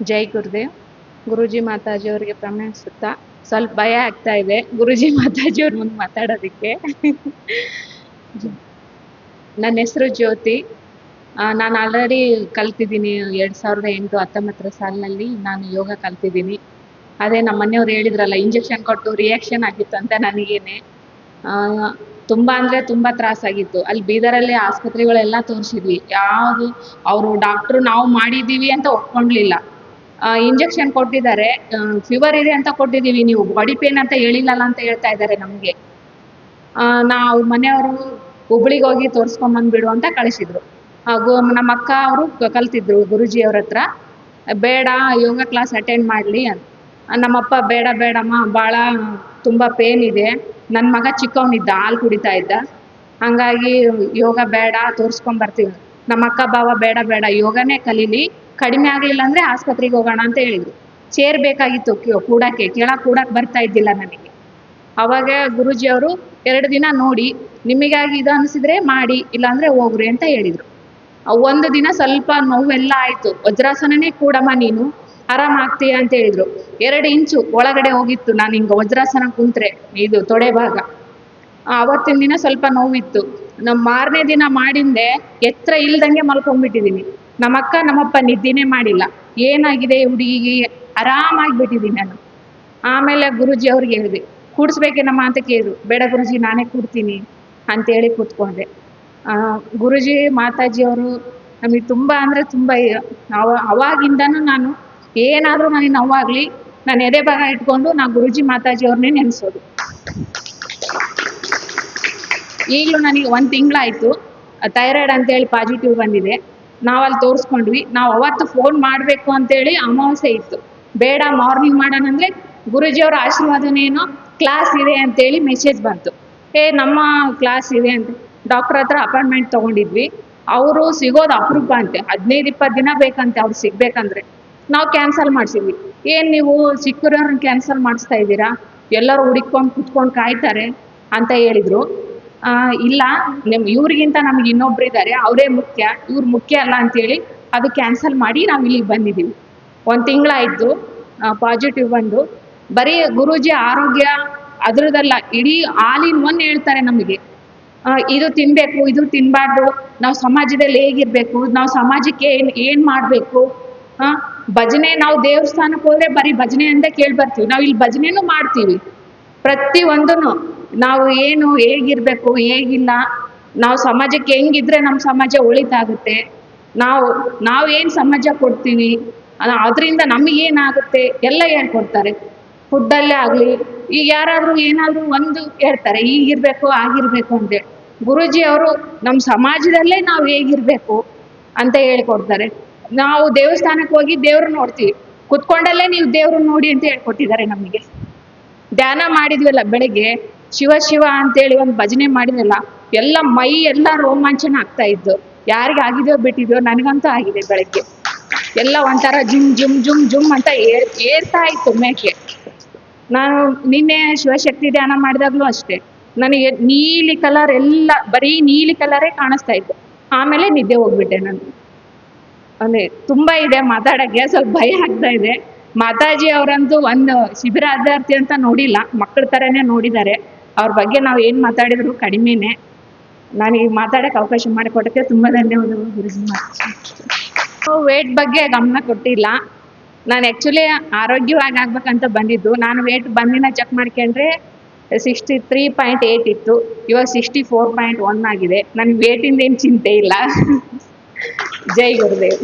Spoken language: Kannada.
ಜೈ ಗುರುದೇವ್. ಗುರುಜಿ ಮಾತಾಜಿ ಅವರಿಗೆ ಪ್ರಮಾಣಿಸುತ್ತಾ ಸ್ವಲ್ಪ ಭಯ ಆಗ್ತಾ ಇದೆ. ಗುರುಜಿ ಮಾತಾಜಿ ಅವ್ರ ಮುಂದೆ ಮಾತಾಡೋದಕ್ಕೆ. ನನ್ನ ಹೆಸರು ಜ್ಯೋತಿ. ನಾನು ಆಲ್ರೆಡಿ ಕಲ್ತಿದ್ದೀನಿ ಎರಡು ಸಾವಿರದ ಎಂಟು ಹತ್ತೊಂಬತ್ತರ ಸಾಲಿನಲ್ಲಿ ನಾನು ಯೋಗ ಕಲ್ತಿದ್ದೀನಿ. ಅದೇ ನಮ್ಮ ಮನೆಯವ್ರು ಹೇಳಿದ್ರಲ್ಲ ಇಂಜೆಕ್ಷನ್ ಕೊಟ್ಟು ರಿಯಾಕ್ಷನ್ ಆಗಿತ್ತು ಅಂತ ನನಗೇನೆ. ತುಂಬ ಅಂದರೆ ತುಂಬ ತ್ರಾಸಾಗಿತ್ತು ಅಲ್ಲಿ ಬೀದರಲ್ಲಿ ಆಸ್ಪತ್ರೆಗಳೆಲ್ಲ ತೋರಿಸಿದ್ವಿ. ಯಾವುದು, ಅವರು ಡಾಕ್ಟ್ರು ನಾವು ಮಾಡಿದ್ದೀವಿ ಅಂತ ಒಪ್ಕೊಂಡ್ಲಿಲ್ಲ ಇಂಜೆಕ್ಷನ್ ಕೊಟ್ಟಿದ್ದಾರೆ. ಫೀವರ್ ಇದೆ ಅಂತ ಕೊಟ್ಟಿದ್ದೀವಿ ನೀವು. ಬಾಡಿ ಪೇನ್ ಅಂತ ಹೇಳಿಲ್ಲಲ್ಲ ಅಂತ ಹೇಳ್ತಾ ಇದ್ದಾರೆ ನಮಗೆ. ನಾವು ಮನೆಯವರು ಹುಬ್ಳಿಗೆ ಹೋಗಿ ತೋರಿಸ್ಕೊಂಬಂದ್ಬಿಡು ಅಂತ ಕಳಿಸಿದ್ರು. ಹಾಗೂ ನಮ್ಮ ಅಕ್ಕ ಅವರು ಕಲ್ತಿದ್ರು ಗುರುಜಿ ಅವ್ರ ಹತ್ರ. ಬೇಡ ಯೋಗ ಕ್ಲಾಸ್ ಅಟೆಂಡ್ ಮಾಡಲಿ ಅಂತ. ನಮ್ಮಪ್ಪ, ಬೇಡ, ಬೇಡಮ್ಮ ಭಾಳ ತುಂಬ ಪೇನ್ ಇದೆ. ನನ್ನ ಮಗ ಚಿಕ್ಕವನಿದ್ದ, ಹಾಲು ಕುಡಿತಾ ಇದ್ದ. ಹಾಗಾಗಿ ಯೋಗ ಬೇಡ ತೋರಿಸ್ಕೊಂಬರ್ತೀವಿ ನಮ್ಮ ಅಕ್ಕ ಭಾವ ಬೇಡ ಬೇಡ, ಯೋಗನೇ ಕಲೀಲಿ. ಕಡಿಮೆ ಆಗಲಿಲ್ಲ ಅಂದ್ರೆ ಆಸ್ಪತ್ರೆಗೆ ಹೋಗೋಣ ಅಂತ ಹೇಳಿದ್ರು. ಚೇರ್ ಬೇಕಾಗಿತ್ತು ಕೂಡಕ್ಕೆ ಕೆಳಗೆ ಕೂಡಕ್ಕೆ ಬರ್ತಾ ಇದ್ದಿಲ್ಲ ನನಗೆ ಅವಾಗ ಗುರುಜಿ ಅವರು ಎರಡು ದಿನ ನೋಡಿ, ನಿಮಗಾಗಿ ಇದು ಅನಿಸಿದ್ರೆ ಮಾಡಿ, ಇಲ್ಲಾಂದರೆ ಹೋಗ್ರಿ ಅಂತ ಹೇಳಿದರು. ಒಂದು ದಿನ ಸ್ವಲ್ಪ ನೋವೆಲ್ಲ ಆಯ್ತು. ವಜ್ರಾಸನನೇ ಕೂಡಮ್ಮ ನೀನು, ಆರಾಮ್ ಆಗ್ತೀಯ ಅಂತ ಹೇಳಿದ್ರು. ಎರಡು ಇಂಚು ಒಳಗಡೆ ಹೋಗಿತ್ತು ನಾನು ಹಿಂಗ ವಜ್ರಾಸನ ಕುಂತ್ರೆ, ಇದು ತೊಡೆ ಭಾಗ. ಆವತ್ತಿನ ದಿನ ಸ್ವಲ್ಪ ನೋವಿತ್ತು. ನಮ್ಮ ಮಾರನೇ ದಿನ ಮಾಡಿಂದೆ ಎತ್ತರ ಇಲ್ದಂಗೆ ಮಲ್ಕೊಂಡ್ಬಿಟ್ಟಿದ್ದೀನಿ ನಮ್ಮಕ್ಕ ನಮ್ಮಪ್ಪ ನಿದ್ದೆನೇ ಮಾಡಿಲ್ಲ. ಏನಾಗಿದೆ ಹುಡುಗಿಗೆ? ಆರಾಮಾಗಿಬಿಟ್ಟಿದ್ದೀನಿ ನಾನು. ಆಮೇಲೆ ಗುರುಜಿ ಅವ್ರಿಗೆ ಹೇಳಿದೆ, ಕೂಡಿಸ್ಬೇಕೇನಮ್ಮ ಅಂತ ಕೇಳಿದ್ರು. ಬೇಡ ಗುರುಜಿ, ನಾನೇ ಕೂಡ್ತೀನಿ. ಅಂತೇಳಿ ಕೂತ್ಕೊಂಡೆ ಗುರುಜಿ, ಮಾತಾಜಿ ಅವರು ನಮಗೆ ತುಂಬ ಅಂದರೆ ತುಂಬ ಅವ, ಅವಾಗಿಂದನೂ ನಾನು ಏನಾದರೂ ನನಗೆ ನೋವಾಗಲಿ, ನಾನು ಎದೆ ಭಾಗ ಇಟ್ಕೊಂಡು ನಾ ಗುರುಜಿ, ಮಾತಾಜಿ ಅವ್ರನ್ನೇ ನೆನೆಸೋದು. ಈಗಲೂ ನನಗೆ ಒಂದು ತಿಂಗಳಾಯಿತು. ಥೈರಾಯ್ಡ್ ಅಂತೇಳಿ ಪಾಸಿಟಿವ್ ಬಂದಿದೆ. ನಾವು ಅಲ್ಲಿ ತೋರಿಸ್ಕೊಂಡ್ವಿ. ನಾವು ಅವತ್ತು ಫೋನ್ ಮಾಡಬೇಕು ಅಂತೇಳಿ ಅಮಾವಾಸ್ಯೆ ಇತ್ತು. ಬೇಡ ಮಾರ್ನಿಂಗ್ ಮಾಡೋಣ ಅಂದರೆ ಗುರುಜಿಯವರ ಆಶೀರ್ವಾದನೇನೋ ಕ್ಲಾಸ್ ಇದೆ ಅಂತೇಳಿ ಮೆಸೇಜ್ ಬಂತು. ಏ, ನಮ್ಮ ಕ್ಲಾಸ್ ಇದೆ ಅಂತ. ಡಾಕ್ಟರ್ ಹತ್ರ ಅಪಾಯಿಂಟ್ಮೆಂಟ್ ತೊಗೊಂಡಿದ್ವಿ. ಅವರು ಸಿಗೋದು ಅಪರೂಪ ಅಂತೆ. ಹದಿನೈದು ಇಪ್ಪತ್ತು ದಿನ ಬೇಕಂತೆ ಅವ್ರು ಸಿಗ್ಬೇಕಂದ್ರೆ. ನಾವು ಕ್ಯಾನ್ಸಲ್ ಮಾಡಿಸಿದ್ವಿ. ಏನು ನೀವು ಸಿಕ್ಕಿರೋರನ್ನ ಕ್ಯಾನ್ಸಲ್ ಮಾಡಿಸ್ತಾ ಇದ್ದೀರಾ? ಎಲ್ಲರೂ ಹುಡುಕೊಂಡು ಕುತ್ಕೊಂಡು ಕಾಯ್ತಾರೆ ಅಂತ ಹೇಳಿದರು. ಇಲ್ಲ. ನಿಮ್, ಇವ್ರಿಗಿಂತ ನಮ್ಗೆ ಇನ್ನೊಬ್ರು ಇದ್ದಾರೆ ಅವರೇ ಮುಖ್ಯ, ಇವ್ರು ಮುಖ್ಯ ಅಲ್ಲ ಅಂತೇಳಿ ಅದು ಕ್ಯಾನ್ಸಲ್ ಮಾಡಿ ನಾವು ಇಲ್ಲಿಗೆ ಬಂದಿದ್ದೀವಿ ಒಂದು ತಿಂಗಳಾಯಿತು ಪಾಸಿಟಿವ್ ಬಂದು. ಬರೀ ಗುರೂಜಿ ಆರೋಗ್ಯ ಅದರದಲ್ಲ ಇಡೀ ಆಲಿನ್ ಒನ್ ಹೇಳ್ತಾರೆ ನಮಗೆ. ಇದು ತಿನ್ಬೇಕು, ಇದು ತಿನ್ಬಾರ್ದು, ನಾವು ಸಮಾಜದಲ್ಲಿ ಹೇಗಿರಬೇಕು, ನಾವು ಸಮಾಜಕ್ಕೆ ಏನು, ಏನ್ ಮಾಡಬೇಕು? ಹಾಂ ಭಜನೆ, ನಾವು ದೇವಸ್ಥಾನಕ್ಕೆ ಹೋದ್ರೆ ಬರೀ ಭಜನೆ ಅಂತ ಕೇಳಿ ಬರ್ತೀವಿ ನಾವು ಇಲ್ಲಿ ಭಜನೆನೂ ಮಾಡ್ತೀವಿ. ಪ್ರತಿ ಒಂದೂ ನಾವು ಏನು ಹೇಗಿರಬೇಕು, ಹೇಗಿಲ್ಲ, ನಾವು ಸಮಾಜಕ್ಕೆ ಹೆಂಗಿದ್ರೆ ನಮ್ಮ ಸಮಾಜ ಒಳಿತಾಗುತ್ತೆ. ನಾವು ನಾವು ಏನು ಸಮಾಜ ಕೊಡ್ತೀವಿ ಅದರಿಂದ ನಮಗೇನಾಗುತ್ತೆ ಎಲ್ಲ ಹೇಳ್ಕೊಡ್ತಾರೆ ಫುಡ್ಡಲ್ಲೇ ಆಗಲಿ, ಈಗ ಯಾರಾದರೂ ಏನಾದರೂ ಒಂದು ಹೇಳ್ತಾರೆ ಈಗಿರಬೇಕು ಆಗಿರಬೇಕು ಅಂತ. ಗುರುಜಿ ಅವರು ನಮ್ಮ ಸಮಾಜದಲ್ಲೇ ನಾವು ಹೇಗಿರಬೇಕು ಅಂತ ಹೇಳ್ಕೊಡ್ತಾರೆ. ನಾವು ದೇವಸ್ಥಾನಕ್ಕೆ ಹೋಗಿ ದೇವ್ರು ನೋಡ್ತೀವಿ. ಕುತ್ಕೊಂಡಲ್ಲೇ ನೀವು ದೇವ್ರು ನೋಡಿ ಅಂತ ಹೇಳ್ಕೊಟ್ಟಿದ್ದಾರೆ ನಮಗೆ. ಧ್ಯಾನ ಮಾಡಿದ್ವಲ್ಲ ಬೆಳಗ್ಗೆ ಶಿವ ಶಿವ ಅಂತೇಳಿ ಒಂದು ಭಜನೆ ಮಾಡಿದ್ನಲ್ಲ, ಎಲ್ಲ ಮೈ ಎಲ್ಲ ರೋಮಾಂಚನ ಆಗ್ತಾ ಇದ್ದು ಯಾರಿಗೆ ಆಗಿದೆಯೋ ಬಿಟ್ಟಿದ್ಯೋ ನನಗಂತೂ ಆಗಿದೆ ಬೆಳಗ್ಗೆ. ಎಲ್ಲ ಒಂಥರ ಜುಮ್ ಜುಮ್ ಜುಮ್ ಜುಮ್ ಅಂತ ಏರ್, ಏರ್ತಾ ಇತ್ತು ಮೇಕೆ. ನಾನು ನಿನ್ನೆ ಶಿವಶಕ್ತಿ ಧ್ಯಾನ ಮಾಡಿದಾಗ್ಲೂ ಅಷ್ಟೇ. ನನಗೆ ನೀಲಿ ಕಲರ್ ಎಲ್ಲ, ಬರೀ ನೀಲಿ ಕಲರೇ ಕಾಣಿಸ್ತಾ ಇತ್ತು. ಆಮೇಲೆ ನಿದ್ದೆ ಹೋಗ್ಬಿಟ್ಟೆ ನಾನು. ಅಂದರೆ ತುಂಬ ಇದೆ ಮಾತಾಡೋಕ್ಕೆ, ಸ್ವಲ್ಪ ಭಯ ಆಗ್ತಾ ಇದೆ. ಮಾತಾಜಿ ಅವರಂತೂ ಒಂದು ಶಿಬಿರಾರ್ಥಿ ಅಂತ ನೋಡಿಲ್ಲ ಮಕ್ಕಳ ಥರನೇ ನೋಡಿದ್ದಾರೆ ಅವ್ರ ಬಗ್ಗೆ ನಾವು ಏನು ಮಾತಾಡಿದ್ರು ಕಡಿಮೆನೆ. ನನಗೆ ಮಾತಾಡೋಕ್ಕೆ ಅವಕಾಶ ಮಾಡಿಕೊಟ್ಟಕ್ಕೆ ತುಂಬ ಧನ್ಯವಾದಗಳು ಗುರುಜಿ. ವೇಟ್ ಬಗ್ಗೆ ಗಮನ ಕೊಟ್ಟಿಲ್ಲ. ನಾನು ಆ್ಯಕ್ಚುಲಿ ಆರೋಗ್ಯವಾಗಿ ಆಗ್ಬೇಕಂತ ಬಂದಿದ್ದು. ನಾನು ವೇಟ್ ಬಂದಿನ ಚೆಕ್ ಮಾಡ್ಕೊಂಡ್ರೆ ಸಿಕ್ಸ್ಟಿ ತ್ರೀ ಪಾಯಿಂಟ್ ಏಯ್ಟ್ ಇತ್ತು. ಇವಾಗ ಸಿಕ್ಸ್ಟಿ ಫೋರ್ ಪಾಯಿಂಟ್ ಒನ್ ಆಗಿದೆ. ನನಗೆ ವೇಟಿಂದ ಏನು ಚಿಂತೆ ಇಲ್ಲ. ಜೈ ಗುರುದೇವ್.